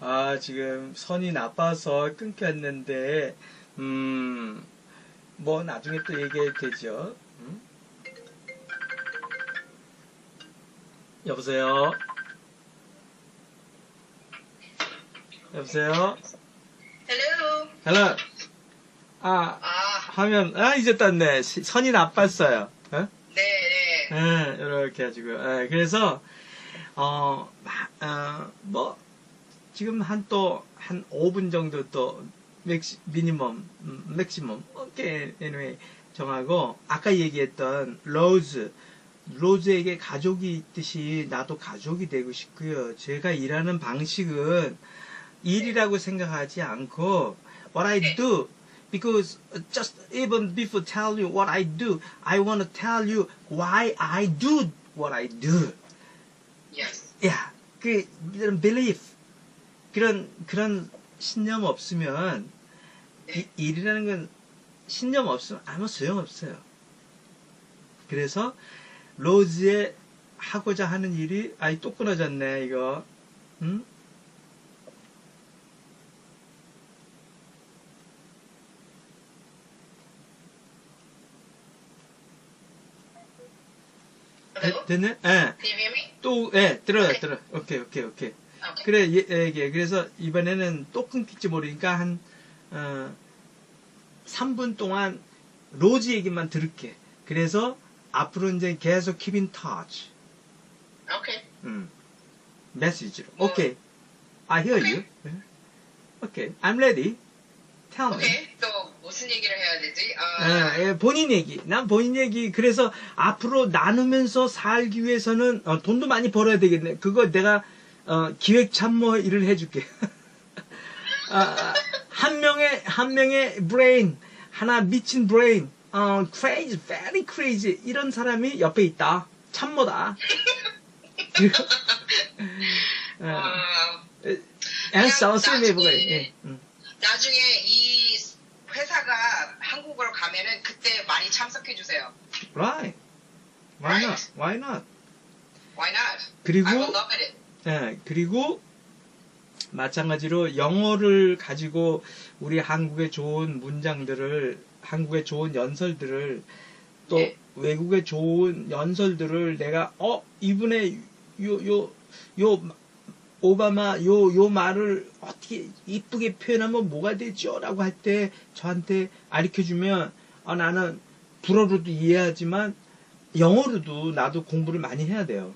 아, 지금 선이 나빠서 끊겼는데, 음, 뭐 나중에 또 얘기해도 되죠. 음? 여보세요? 여보세요? Hello. 헬로? 아, 아, 화면, 아, 이제 떴네. 시- 선이 나빴어요. 어? 네, 네. 예, 이렇게 해가지고. 예, 그래서, 어, 마- 어, 뭐, 지금 한 또, 한 5분 정도 또, 맥시, 미니멈, 음, 맥시멈, 오케이, anyway, 정하고, 아까 얘기했던 로즈, 로즈에게 가족이 있듯이 나도 가족이 되고 싶고요. 제가 일하는 방식은 일이라고 생각하지 않고, what I do, because just even before tell you what I do, I want to tell you why I do what I do. Yes. 야, 그 이런 belief 그런 그런 신념 없으면 이, 일이라는 건 신념 없으면 아무 소용 없어요. 그래서 로즈의 하고자 하는 일이 아이 또 끊어졌네 이거. 응? Hello. 됐, 네 예. Me? 또, 예, 들어요, 오케이. 들어. 오케이, 오케이, 오케이. Okay. 그래, 예, 예, 예. 그래서 이번에는 또 끊길지 모르니까 한, 어, 3분 동안 로즈 얘기만 들을게. 그래서 앞으로 이제 계속 keep in touch. Okay. 음, 메시지로. 뭐, 오케이. I hear 오케이. you. 예. 오케이. I'm ready. Tell me. Okay. 또 무슨 얘기를 해야 되지? 아, 예, 예, 본인 얘기. 난 본인 얘기. 그래서 앞으로 나누면서 살기 위해서는 어, 돈도 많이 벌어야 되겠네. 그거 내가 어, 기획 참모 일을 해줄게. 아, 아, 한 명의 한 명의 브레인 하나 미친 브레인. 어, crazy, very crazy 이런 사람이 옆에 있다. 참모다. 그리고 어, 아, 예. 음. 나중에 이 회사가 한국으로 가면은 그때 많이 참석해 주세요. Right. Why not? Why not? Why not? 그리고 I will love it. 예, 그리고 마찬가지로 영어를 가지고 우리 한국의 좋은 문장들을 한국의 좋은 연설들을 또 네. 외국의 좋은 연설들을 내가 어 이분의 요 요 요 오바마 요 요 말을 어떻게 이쁘게 표현하면 뭐가 되죠라고 할 때 저한테 가르쳐 주면 아 나는 불어로도 이해하지만 영어로도 나도 공부를 많이 해야 돼요.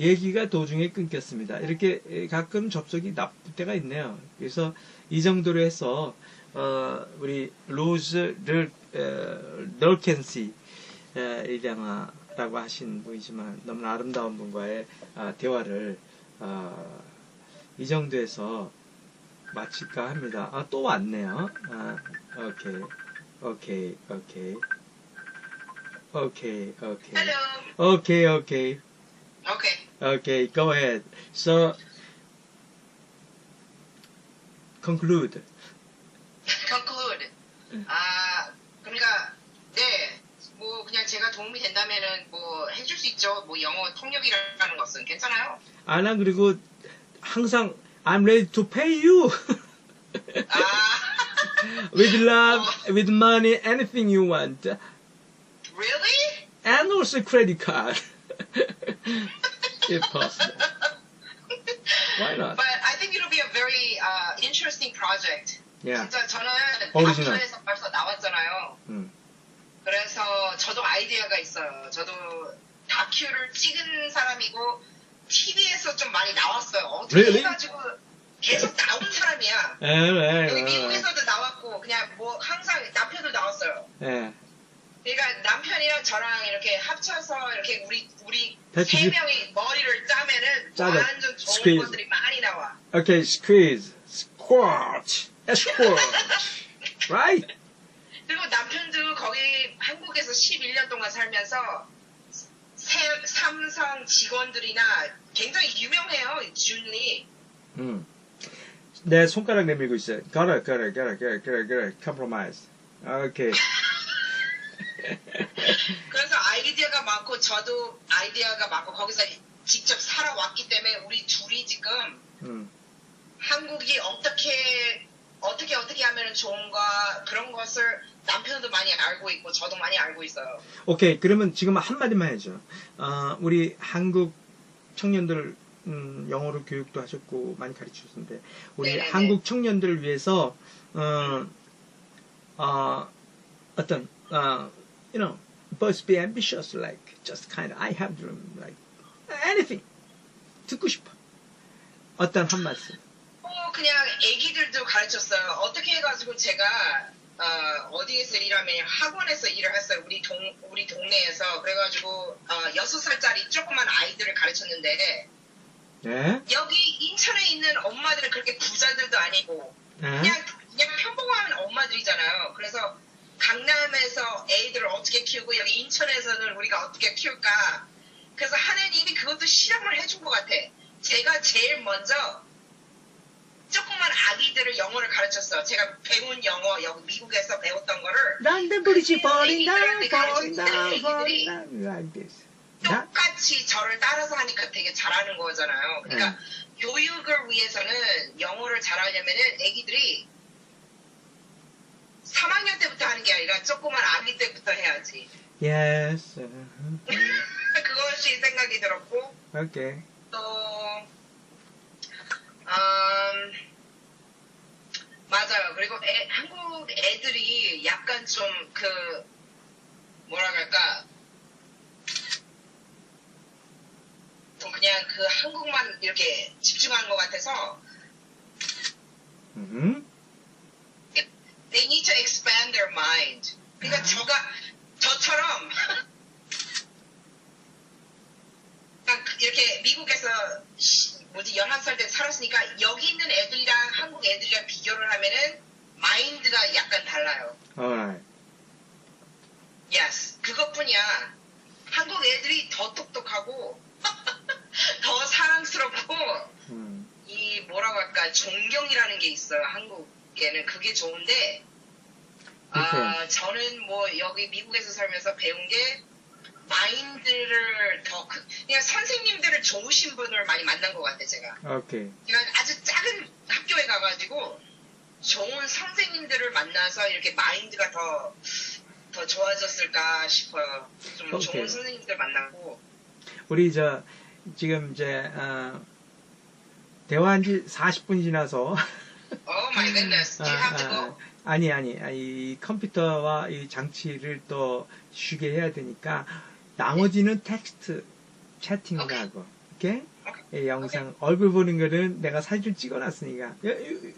얘기가 도중에 끊겼습니다. 이렇게 가끔 접속이 나쁠 때가 있네요. 그래서 이 정도로 해서 어, 우리 로즈 를 널켄시 일량아라고 하신 분이지만 너무나 아름다운 분과의 아, 대화를 어, 이 정도에서 마칠까 합니다. 아, 또 왔네요. 아, 오케이, 오케이, 오케이, 오케이, 오케이, Hello. 오케이, 오케이. Okay. Okay, go ahead. So, conclude. Conclude. 아, 그러니까 네. 뭐 그냥 제가 도움이 된다면은 뭐 해줄 수 있죠. 뭐 영어 통역이라는 것은 괜찮아요. 아, 난 그리고 항상 I'm ready to pay you 아, with love, with money, anything you want, really? and also credit card, if possible. Why not? But I think it'll be a very uh, interesting project. Yeah. 진짜 저는 Original. 다큐에서 벌써 나왔잖아요. 음. 그래서 저도 아이디어가 있어요. 저도 다큐를 찍은 사람이고 TV에서 좀 많이 나왔어요. 어떻게 Really? 해가지고 계속 나온 사람이야. 에, 여기 에, 미국에서도 나왔고 그냥 뭐 항상 남편도 나왔어요. 에. 그러니까 남편이랑 저랑 이렇게 합쳐서 이렇게 우리 우리 세 이- 명이 머리를 짜자. 많이 나와. Okay, squeeze, squash, right? 그리고 남편도 거기 한국에서 11년 동안 살면서 세- 삼성 직원들이나 굉장히 유명해요, 준이. 음. 내 손가락 내밀고 있어요. Got it, got it, got it, got it, got it, got it. Compromise. Okay. 그래서 아이디어가 많고 저도 아이디어가 많고 거기서 직접 살아왔기 때문에 우리 둘이 지금 음. 한국이 어떻게 어떻게 어떻게 하면 좋은가 그런 것을 남편도 많이 알고 있고 저도 많이 알고 있어요. 오케이. 그러면 지금 한 마디만 해줘. 어, 우리 한국 청년들, 음, 영어로 교육도 하셨고, 많이 가르치셨는데, 우리 네네네. 한국 청년들을 위해서, 어, 어, 어떤, 어, you know, but be ambitious, like, just kind of, I have dream, like, anything. 듣고 싶어. 어떤 한 말씀. 어, 그냥 애기들도 가르쳤어요. 어떻게 해가지고 제가 어, 디에서 일하면 학원에서 일을 했어요. 우리 동 우리 동네에서 그래가지고 어, 여섯 살짜리 조그만 아이들을 가르쳤는데 네? 여기 인천에 있는 엄마들은 그렇게 부자들도 아니고 네? 그냥 그냥 평범한 엄마들이잖아요. 그래서 강남에서 애들을 어떻게 키우고 여기 인천에서는 우리가 어떻게 키울까. 그래서 하나님이 그것도 실험을 해준 것 같아. 제가 제일 먼저 조그만 아기들을 영어를 가르쳤어. 제가 배운 영어 여기 미국에서 배웠던 거를 가르쳤는데 falling 애기들이 down, like this. 나? 똑같이 저를 따라서 하니까 되게 잘하는 거잖아요. 그러니까 교육을 위해서는 영어를 잘하려면은 애기들이 3학년 때부터 하는 게 아니라 조그만 아기 때부터 해야지. Yes. 그것이 생각이 들었고 Okay. 또 음, 맞아요. 그리고 애- 한국 애들이 약간 좀 그 뭐라 그럴까 좀 그냥 그 한국만 이렇게 집중하는 것 같아서 음. they need to expand their mind. 그러니까 저가 저처럼 그냥 이렇게 미국에서 시- 뭐지 11살 때 살았으니까 여기 있는 애들이랑 한국 애들이랑 비교를 하면은 마인드가 약간 달라요. Alright. Yes. 그것뿐이야. 한국 애들이 더 똑똑하고 더 사랑스럽고 음. 이 뭐라고 할까 존경이라는 게 있어요 한국에는 그게 좋은데 아 저는 뭐 여기 미국에서 살면서 배운 게 마인드를 더 크, 그냥 선생님들을 좋으신 분을 많이 만난 것 같아 제가 Okay. 제가 아주 작은 학교에 가가지고 좋은 선생님들을 만나서 이렇게 마인드가 더 더 좋아졌을까 싶어요 좀 오케이. 좋은 선생님들 만나고 우리 저 지금 이제 어, 대화한 지 40분 지나서 do you have to go? 아니 아니 이 컴퓨터와 이 장치를 또 쉬게 해야 되니까 나머지는 텍스트 채팅을 오케이. 하고 오케이? 오케이. 이 영상 얼굴 보는 거는 내가 사진 찍어놨으니까 you-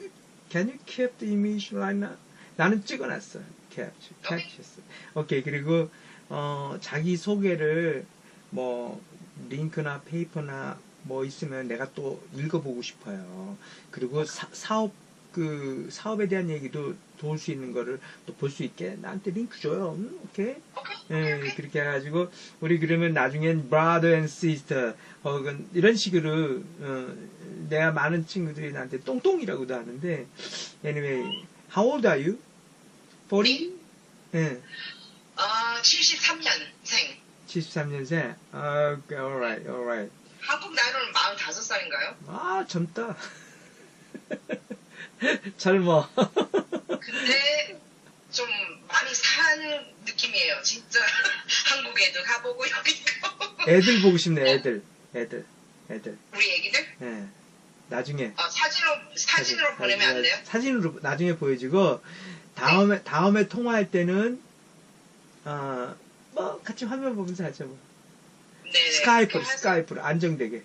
Can you keep the image right now? 나는 찍어놨어 capture 오케이. capture 오케이 그리고 어, 자기 소개를 뭐 링크나 페이퍼나 뭐 있으면 내가 또 읽어보고 싶어요. 그리고 사, 사업 그 사업에 대한 얘기도 도울 수 있는 거를 또 볼 수 있게 나한테 링크 줘요. 음, 오케이. 오케이 예, 그렇게 해가지고 우리 그러면 나중엔 brother and sister 혹은 이런 식으로 어, 내가 많은 친구들이 나한테 똥똥이라고도 하는데 anyway how old are you? 40? 예, 아 73년생 73년생. 아, okay, alright, alright. 한국 나이로는 45살인가요? 아, 젊다. 젊어. 근데 좀 많이 산 느낌이에요. 진짜 한국에도 가보고 여기도 가보고. 애들 보고 싶네, 애들. 애들. 애들. 우리 애기들 예. 나중에. 어, 사진으로 사진으로 보내면 안 돼요? 사진으로 나중에 보여주고 다음에 다음에 통화할 때는 어, 뭐 같이 화면 보면서 하죠. 뭐. 네네. 스카이프로 그렇게 스카이프로 안정되게.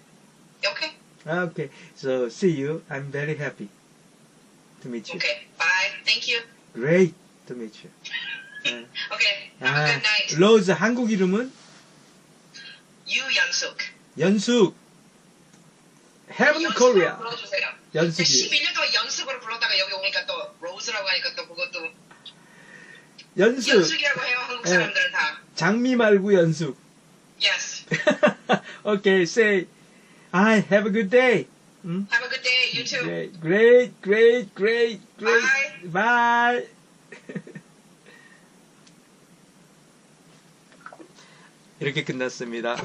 오케이 아, 오케이. So see you. I'm very happy to meet you. 오케이. Bye. Thank you. Great to meet you. 예. 오케이. Have a 아, good night. 로즈 한국 이름은 유연숙. 연숙. Heaven Korea. 불러주세요. 연숙이. 11년 동안 연숙으로 불렀다가 여기 오니까 또 로즈라고 하니까 또 그것도 연숙. 연숙이라고 해요. 한국 예. 사람들은 다. 장미 말고 연숙. Yes. okay, say, I have a good day. 음? Have a good day. You too. Great, great, great, great, great. Bye. 이렇게 끝났습니다.